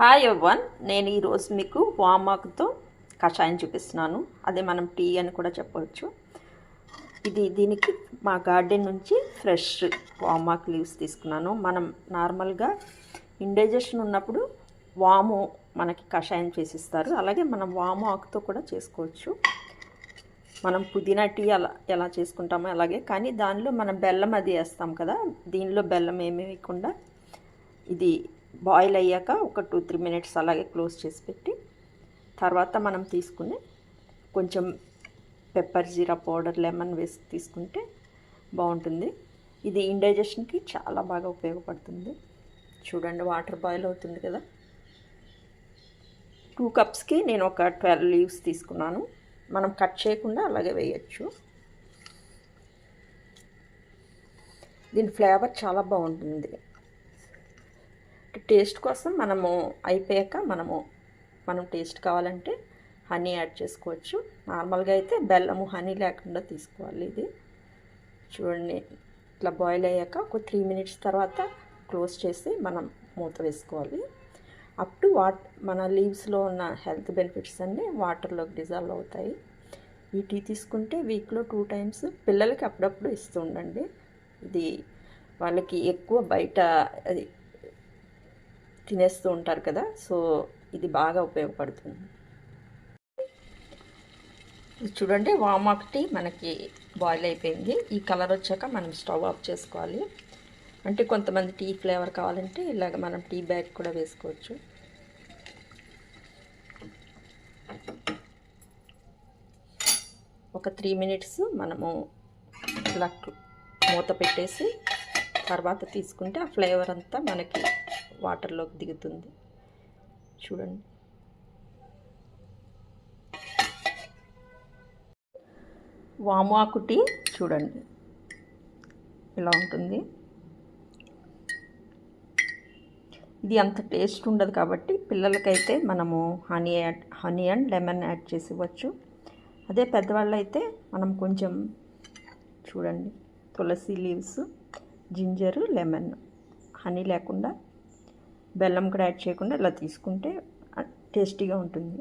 Hi one నేను ఈరోజు మీకు వామాకుతో కషాయం చూపిస్తున్నాను. అదే మనం టీ అని కూడా చెప్పవచ్చు ఇది దీనికి మా గార్డెన్ నుంచి ఫ్రెష్ వామాక్ లీవ్స్ తీసుకున్నాను. మనం నార్మల్గా ఇండైజెషన్ ఉన్నప్పుడు వాము మనకి కషాయం చేసిస్తారు. అలాగే మనం వాము ఆకుతో కూడా చేసుకోవచ్చు. మనం పుదీనా టీ అలా ఎలా చేసుకుంటామో అలాగే. కానీ దానిలో మనం బెల్లం అది వేస్తాం కదా. దీనిలో బెల్లం ఏమీ వేయకుండా ఇది బాయిల్ అయ్యాక ఒక టూ త్రీ మినిట్స్ అలాగే క్లోజ్ చేసి పెట్టి తర్వాత మనం తీసుకుని కొంచెం పెప్పర్ జీరా పౌడర్ లెమన్ వేసి తీసుకుంటే బాగుంటుంది. ఇది ఇండైజెషన్కి చాలా బాగా ఉపయోగపడుతుంది. చూడండి వాటర్ బాయిల్ అవుతుంది కదా. టూ కప్స్కి నేను ఒక ట్వెల్వ్ లీవ్స్ తీసుకున్నాను. మనం కట్ చేయకుండా అలాగే వేయచ్చు. దీని ఫ్లేవర్ చాలా బాగుంటుంది. టేస్ట్ కోసం మనము అయిపోయాక మనము మనం టేస్ట్ కావాలంటే హనీ యాడ్ చేసుకోవచ్చు. నార్మల్గా అయితే బెల్లము హనీ లేకుండా తీసుకోవాలి ఇది. చూడండి ఇట్లా బాయిల్ అయ్యాక ఒక త్రీ మినిట్స్ తర్వాత క్లోజ్ చేసి మనం మూత వేసుకోవాలి. అప్ టు వాట్ మన లీవ్స్లో ఉన్న హెల్త్ బెనిఫిట్స్ అన్నీ వాటర్లోకి డిజాల్వ్ అవుతాయి. ఈ టీ తీసుకుంటే వీక్లో టూ టైమ్స్ పిల్లలకి అప్పుడప్పుడు ఇస్తూ ఉండండి. ఇది వాళ్ళకి ఎక్కువ బయట అది తినేస్తూ ఉంటారు కదా సో ఇది బాగా ఉపయోగపడుతుంది. చూడండి వామ్ టీ మనకి బాయిల్ అయిపోయింది. ఈ కలర్ వచ్చాక మనం స్టవ్ ఆఫ్ చేసుకోవాలి. అంటే కొంతమంది టీ ఫ్లేవర్ కావాలంటే ఇలాగ మనం టీ బ్యాగ్ కూడా వేసుకోవచ్చు. ఒక త్రీ మినిట్స్ మనము ఇలా మూత పెట్టేసి తర్వాత తీసుకుంటే ఆ ఫ్లేవర్ అంతా మనకి వాటర్లోకి దిగుతుంది. చూడండి. వామాకు టీ చూడండి. ఇలా ఉంటుంది. ఇది అంత టేస్ట్ ఉండదు కాబట్టి పిల్లలకైతే మనము honey add honey and lemon add చేసి ఇవ్వచ్చు అదే పెద్దవాళ్ళు అయితే మనం కొంచెం చూడండి. Tulsi leaves ginger lemon. Honey లేకుండా బెల్లం కూడా యాడ్ చేయకుండా ఇలా తీసుకుంటే టేస్టీగా ఉంటుంది.